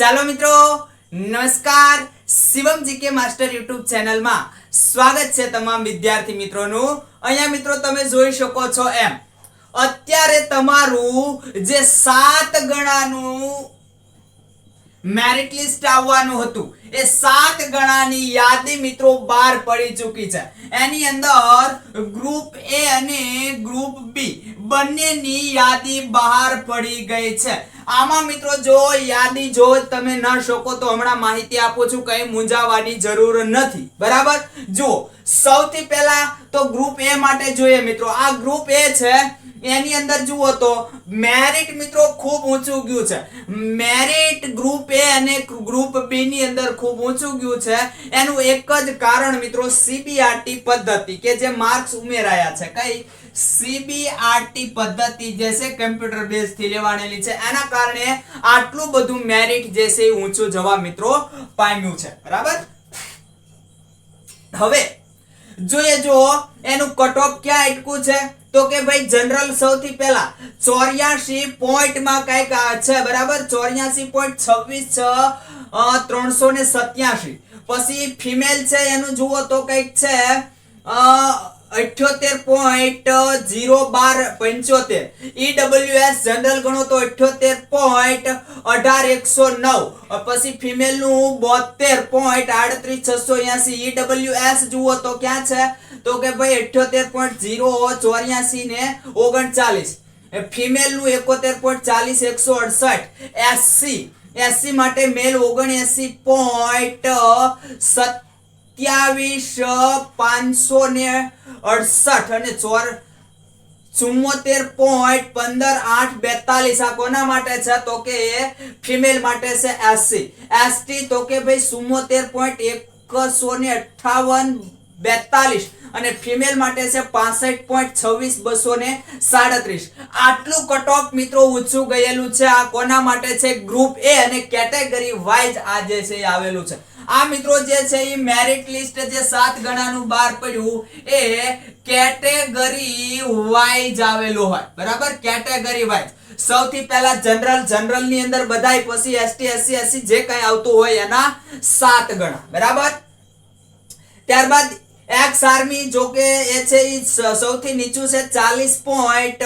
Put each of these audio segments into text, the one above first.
ચાલો મિત્રો, નમસ્કાર. શિવમ જીકે માસ્ટર યુટ્યુબ ચેનલમાં સ્વાગત છે તમામ વિદ્યાર્થી મિત્રોનું. અહીંયા મિત્રો તમે જોઈ શકો છો એમ. અત્યારે તમારું જે સાત ગણાનું મેરિટ લિસ્ટ આવવાનું હતું. એ સાત ગણાની યાદી મિત્રો બહાર પડી ચૂકી છે. એની અંદર ગ્રુપ એ અને ગ્રુપ બી બંનેની યાદી બહાર પડી ગઈ છે. આમાં મિત્રો જો યાદી જો તમે ન શકો તો હમણાં માહિતી આપું છું, કઈ મૂંઝાવાની જરૂર નથી. બરાબર? જો, સૌથી પહેલા તો ગ્રુપ એ માટે જોઈએ મિત્રો. આ ગ્રુપ એ છે, એની અંદર જુઓ તો મેરિટ મિત્રો ખૂબ ઊંચું ગયું છે. મેરિટ ગ્રુપ એ અને ગ્રુપ બી ની અંદર ખૂબ ઊંચું ગયું છે. એનું એક જ કારણ મિત્રો સીબીઆરટી પદ્ધતિ કે જે માર્ક્સ ઉમેરાયા છે. કઈ? સીબીઆરટી પદ્ધતિ જે છે કમ્પ્યુટર બેઝથી લેવાણેલી છે. એના કારણે આટલું બધું મેરિટ જે છે ઊંચું જવા મિત્રો પામ્યું છે. બરાબર? હવે જોઈએ જો એનું કટ ઓફ ક્યાં અટકું છે? તો કે ભાઈ જનરલ સૌથી પહેલા, ચોર્યાસી પોઈન્ટમાં કંઈક છે, બરાબર? ચોર્યાસી પોઈન્ટ છવ્વીસ છ ત્રણસો ને સત્યાસી. પછી ફિમેલ છે, એનું જુઓ તો કંઈક છે અઠ્યોતેર પોઈન્ટ જીરો બાર પંચોતેર. ઈડબ્લ્યુએસ જનરલ ગણો તો અઠ્યોતેર પોઈન્ટ અઢાર એકસો નવ. પછી ફિમેલનું બોતેર પોઈન્ટ આડત્રીસ છસો એસી. ઈડબ્લ્યુએસ જુઓ તો ક્યાં છે? તો કે ભાઈ અઠ્યોતેર પોઈન્ટ ઝીરો ચોર્યાસી ને ઓગણચાલીસ. ફિમેલનું એકોતેર પોઈન્ટ ચાલીસ એકસો અડસઠ. એસસી એસસી માટે મેલ ઓગણએસી પોઈન્ટ સત્યાવીસ, પાંચસો ને અડસઠ અને ચોર ચુમ્મોતેર પોઈન્ટ પંદર આઠ બેતાલીસ આ કોના માટે છે? તો કે એ ફિમેલ માટે છે એસસી એસટી તો કે ભાઈ ચુમ્મોતેર પોઈન્ટ એકસો ને અઠાવન બેતાલીસ અને ફિમેલ માટે છે પાસઠ પોઈન્ટ છવ્વીસ, બસો ને સાડત્રીસ. આટલું કટ મિત્રો ઊંચું ગયેલું છે. આ કોના માટે છે? ગ્રુપ એ અને કેટેગરી વાઇઝ આજે છે આવેલું છે. આ મિત્રો જે છે એ મેરિટ લિસ્ટ જે સાત ગણાનું બહાર પડ્યું, એ કેટેગરી વાઇઝ આવેલું હોય. બરાબર? કેટેગરી વાઇઝ સૌથી પહેલા જનરલ જનરલની અંદર બધાય પછી એસટી એસસી એસસી જે કઈ આવતું હોય એના સાત ગણા. બરાબર? ત્યારબાદ એક્સ આર્મી જો કે એ છે સૌથી નીચું છે ચાલીસ પોઈન્ટ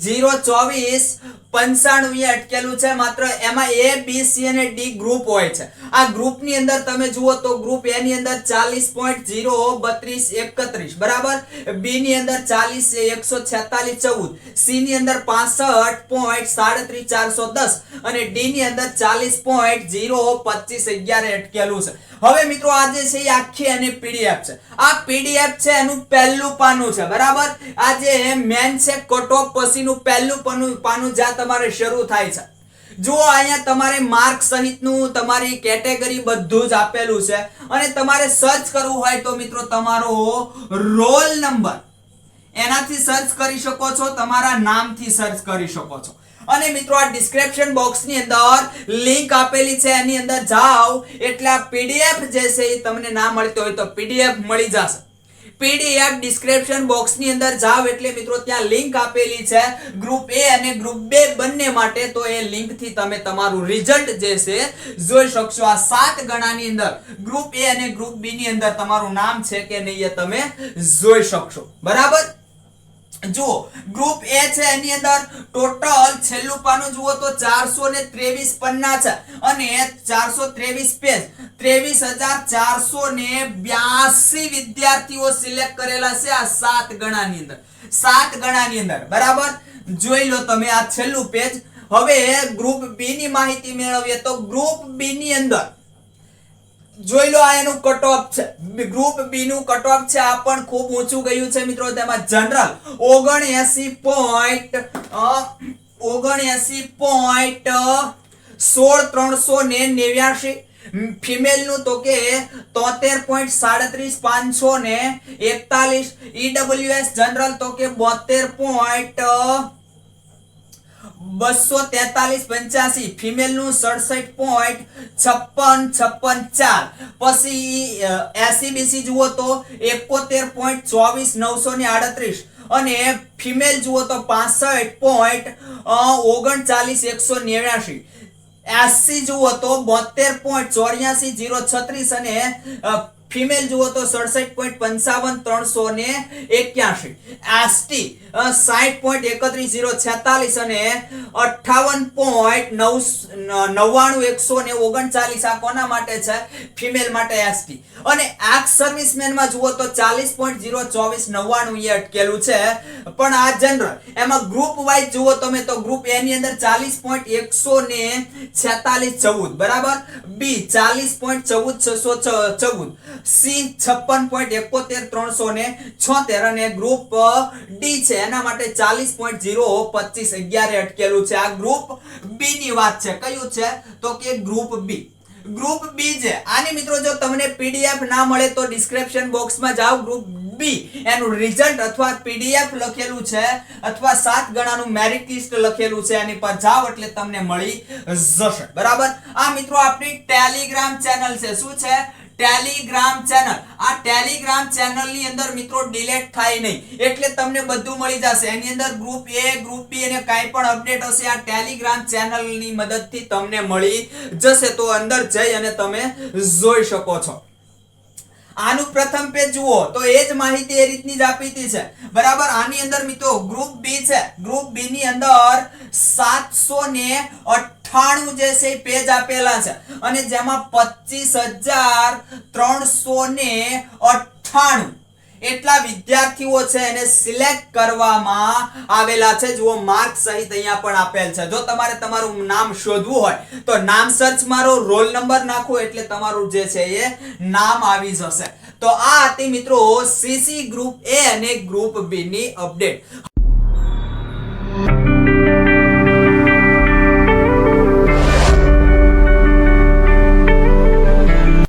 જીરો ચોવીસ પંચાણું અટકેલું છે. માત્ર એમાં એ બી સી અને ડી ગ્રુપ હોય છે. આ ગ્રુપની અંદર તમે જુઓ તો ગ્રુપ એ ની અંદર ચાલીસ પોઈન્ટ જીરો બત્રીસ, એકત્રીસ. બરાબર? બી ની અંદર ચાલીસ એકસો છેતાલીસ, ચૌદ. સી ની અંદર પાસઠ પોઈન્ટ સાડત્રીસ, ચારસો દસ. અને ડી ની અંદર ચાલીસ પોઈન્ટ જીરો પચીસ, અગિયાર અટકેલું છે. હવે મિત્રો આજે છે એ આખી એની પીડીએફ છે. આ પીડીએફ છે, એનું પહેલું પાનું છે, બરાબર? આ જે મેન છે કટ ઓફ પછીનું પહેલું પાનું જ્યાં તમારે શરૂ થાય છે. જુઓ, અહીંયા તમારે માર્ક સહિતનું તમારી કેટેગરી બધું જ આપેલું છે. અને તમારે સર્ચ કરવું હોય તો મિત્રો તમારો રોલ નંબર. એનાથી સર્ચ કરી શકો છો, તમારા નામથી સર્ચ કરી શકો છો. અને મિત્રો, આ ડિસ્ક્રિપ્શન બોક્સની અંદર લિંક આપેલી છે, એની અંદર જાઓ. એટલે આ પીડીએફ જે છે એ તમને ના મળતી હોય તો પીડીએફ મળી જશે. પીડીએફ ડિસ્ક્રિપ્શન બોક્સની અંદર જાઓ. એટલે મિત્રો, ત્યાં લિંક આપેલી છે ગ્રુપ એ અને ગ્રુપ બે બંને માટે. તો એ લિંકથી તમે તમારું રિઝલ્ટ જે છે જોઈ શકશો. આ સાત ગણાની અંદર ગ્રુપ એ અને ગ્રુપ બી ની અંદર તમારું નામ છે કે નહીં એ તમે જોઈ શકશો. બરાબર? જુઓ ગ્રુપ એ છે એની અંદર ટોટલ છેલ્લું પાનું જુઓ તો ચારસો ને ત્રેવીસ પન્ના છે અને ચારસો ત્રેવીસ પેજ ત્રેવીસ હજાર ચારસો ને બ્યાસી વિદ્યાર્થીઓ સિલેક્ટ કરેલા છે આ સાત ગણાની અંદર. સાત ગણાની અંદર, બરાબર? જોઈ લો તમે આ છેલ્લું પેજ હવે ગ્રુપ બી ની માહિતી મેળવીએ તો ગ્રુપ બી ની અંદર જોઈ લો, આ એનું કટ ઓફ છે. ગ્રુપ બી નું કટ ઓફ છે. આ પણ ખૂબ ઊંચું ગયું છે મિત્રો. તેમાં જનરલ ઓગણએસી પોઈન્ટ ઓગણએસી પોઈન્ટ સોળ ત્રણસો ને નેવ્યાસી ફિમેલનું તો કે તોતેર પોઈન્ટ સાડત્રીસ પાંચસો ને એકતાલીસ. ઈડબ્લ્યુએસ જનરલ તો કે બોતેર પોઈન્ટ બસો તેતાલીસ પંચ્યાસી ફિમેલનું સડસઠ પોઈન્ટ છપ્પન છપ્પન ચાર. પછી એસીબીસી જુઓ તો એકોતેર પોઈન્ટ ચોવીસ, નવસો ને આડત્રીસ. અને ફિમેલ જુઓ તો પાસઠ પોઈન્ટ ઓગણચાલીસ, એકસો નેવ્યાસી. એસસી જુઓ તો બોતેર પોઈન્ટ ચોર્યાસી, જીરો છત્રીસ અને ફિમેલ જુઓ તો સડસઠ પોઈન્ટ પંચાવન ત્રણસો ને એક્યાસી એસટી સાઠ પોઈન્ટ એકત્રીસ જીરો છેતાલીસ અને અઠાવન પોઈન્ટ નવ નવ્વાણું એકસો ને ઓગણચાલીસ આ કોના માટે છે? ફિમેલ માટે એસટી અને એક્સ સર્વિસમેનમાં જુઓ તો ચાલીસ પોઈન્ટ જીરો ચોવીસ નવ્વાણું એ અટકેલું છે. પણ આ જનરલ એમાં ગ્રુપ વાઇઝ જુઓ તમે તો ગ્રુપ એ ની અંદર ચાલીસ પોઈન્ટ એકસો ને છેતાલીસ ચૌદ, બરાબર? બી ચાલીસ પોઈન્ટ ચૌદ, છસો ચૌદ. સી છપ્પન પોઈન્ટ એકોતેર, ત્રણસો ને છોતેર અને ગ્રુપ ડી છે. એના માટે ચાલીસ પોઈન્ટ જીરો પચીસ અગિયારે અટકેલું છે. આ ગ્રુપ બી ની વાત છે. કયું છે? તો કે ગ્રુપ બી ગ્રુપ બી છે. આની મિત્રો, જો તમને પીડીએફ ના મળે તો ડિસ્ક્રિપ્શન બોક્સમાં જાઓ. ગ્રુપ બી એનું રિઝલ્ટ અથવા પીડીએફ લખેલું છે અથવા સાત ગણાનું મેરિટ લિસ્ટ લખેલું છે. એની પર જાઓ એટલે તમને મળી જશે. બરાબર? આ મિત્રો, આપણી ટેલિગ્રામ ચેનલ છે. શું છે? Telegram channel. આ ટેલિગ્રામ ચેનલની અંદર મિત્રો ડિલેટ થાય નહીં. એટલે તમને બધું મળી જશે. એની અંદર ગ્રુપ એ ગ્રુપ બી અને કાંઈ પણ અપડેટ હશે, આ ટેલિગ્રામ ચેનલની મદદથી તમને મળી જશે. તો અંદર જઈ અને તમે જોઈ શકો છો. આનું પ્રથમ પેજ જુઓ તો એ જ માહિતી એ રીતની જ આપી છે. બરાબર? આની અંદર મિત્રો ગ્રુપ બી છે. ગ્રુપ બી ની અંદર સાતસો ને અઠ્ઠાણું જે છે પેજ આપેલા છે. અને જેમાં પચીસ હજાર ત્રણસો ને અઠ્ઠાણું એટલા વિદ્યાર્થીઓ છે એને સિલેક્ટ કરવામાં આવેલા છે. જુઓ માર્ક સહિત અહીંયા પણ આપેલ છે. જો તમારે તમારું નામ શોધવું હોય, તો નામ સર્ચ મારો રોલ નંબર નાખો એટલે તમારું જે છે એ નામ આવી જશે. તો આ હતી મિત્રો સીસી ગ્રુપ એ અને ગ્રુપ બી ની અપડેટ